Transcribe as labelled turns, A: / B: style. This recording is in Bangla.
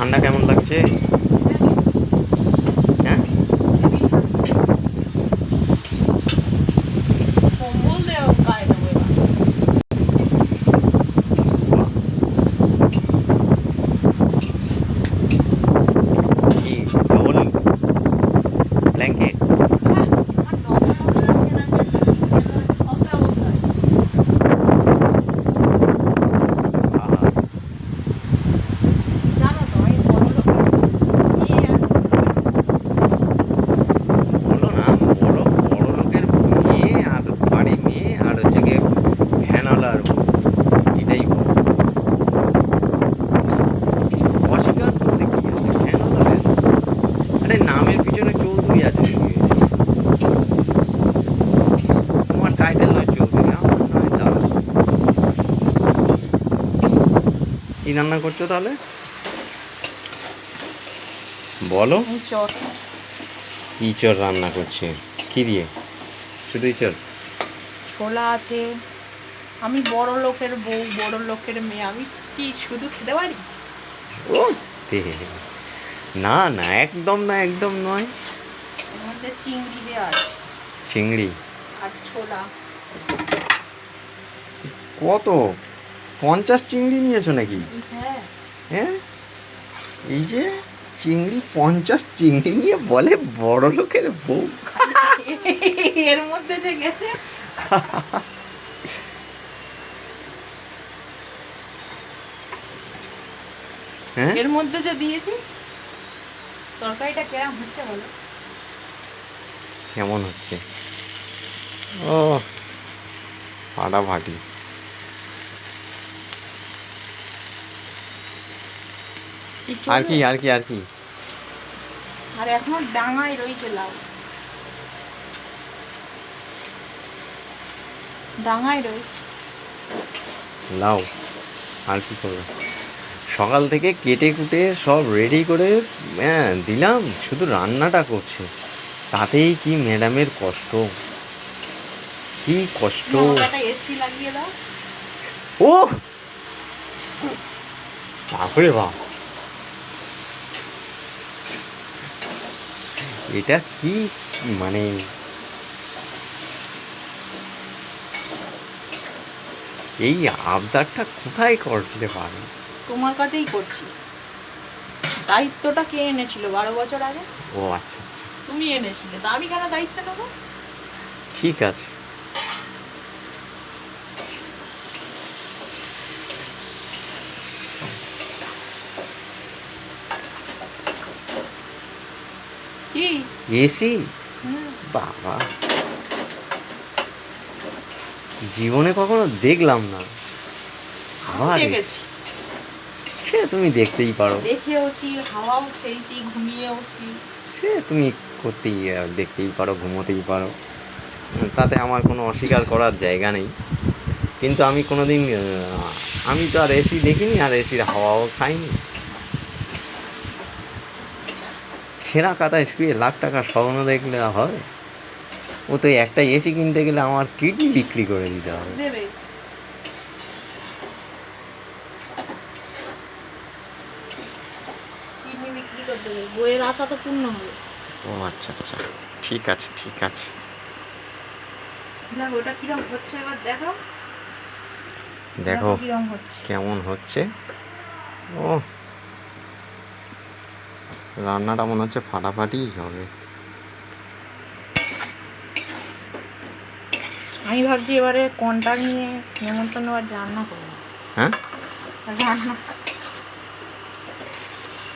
A: ঠান্ডা কেমন লাগছে হ্যাঁ
B: কম্বল দেওয়া গায়ে দেবো এবার
A: কি ডবল ব্ল্যাঙ্কেট
B: আর ডবল ডবল লাগছে না যে সব ব্যবস্থা আছে জানো তো আমি বড় লোকের মেয়ে আর
A: বলো না বড় বড় লোকের মেয়ে আর বাড়ি মেয়ে আর হচ্ছে গিয়ে ভ্যানওয়ালার বউ। এটাই বলো। অস্বীকার করতে কি আছে ভ্যানওয়ালা ভ্যান আরে নামের পিছনে চৌধুরী আছে? তোমার টাইটেল নয় চৌধুরী আমার নয় দাস কি রান্না করছ তাহলে? বলো। ইচড়। রান্না করছে। কি দিয়ে? শুধু ইচড়?
B: ছোলা আছে। আমি বড় লোকের বউ বড় লোকের মেয়ে। আমি কি শুধু খেতে পারি?
A: ও। না না একদম না একদম নয়।
B: চিংড়ি দেওয়া
A: চিংড়ি?
B: আর ছোলা।
A: কত? পঞ্চাশ চিংড়ি নিয়েছো নাকি?
B: হ্যাঁ।
A: হ্যাঁ? এই যে চিংড়ি পঞ্চাশ চিংড়ি নিয়ে বলে বড় লোকের বউ।
B: এর মধ্যে যে গেছে।
A: হ্যাঁ?
B: এর মধ্যে যে দিয়েছি। তরকারিটা কেমন হচ্ছে বলো?
A: কেমন হচ্ছে? ও ফাটাফাটি আর কি আর কি আর কি?
B: আর এখনও ডাঙায় রয়েছে লাউ। ডাঙায় রয়েছে।
A: লাও আর কি করবে? সকাল থেকে কেটে কুটে সব রেডি করে হ্যাঁ দিলাম শুধু রান্নাটা করছে। তাতেই কি ম্যাডামের কষ্ট? কি কষ্ট? ও বাপরে বাপ! এটা কি মানে এই আবদারটা কোথায় করতে পারে?
B: তোমার কাছেই করছি। দায়িত্বটা কে এনেছিল বারো বছর আগে?
A: ও আচ্ছা আচ্ছা।
B: তুমি এনেছিলে তা আমি কেন দায়িত্ব নেব?
A: ঠিক আছে।
B: কি?
A: এসি বাবা। জীবনে কখনো দেখলাম না। আবার
B: দেখেছি।
A: সে তুমি দেখতেই পারো।
B: দেখেওছি হাওয়াও খেয়েছি ঘুমিয়েওছি
A: সে তুমি করতেই দেখতেই পারো ঘুমোতেই পারো। তাতে আমার কোনো অস্বীকার করার জায়গা নেই। কিন্তু আমি কোনোদিন আহ, আমি তো আর এসি দেখিনি আর এসির হাওয়াও খাইনি। ছেঁড়া কাতায় শুয়ে লাখ টাকার স্বপ্ন দেখলে হয়। ও তো একটা এসি কিনতে গেলে আমার কিডনি বিক্রি করে দিতে হবে।
B: দেবে বইয়ের আশা তো পূর্ণ হবে।
A: ও আচ্ছা আচ্ছা। ঠিক আছে ঠিক আছে।
B: দেখ ওটা কিরম হচ্ছে এবার দেখো।
A: দেখো কেমন হচ্ছে। ও। রান্নাটা মনে হচ্ছে ফাটাফাটিই হবে।
B: আমি ভাবছি এবারে কোনটা নিয়ে নেমন্তন্ন রান্না করব।
A: হ্যাঁ?
B: রান্না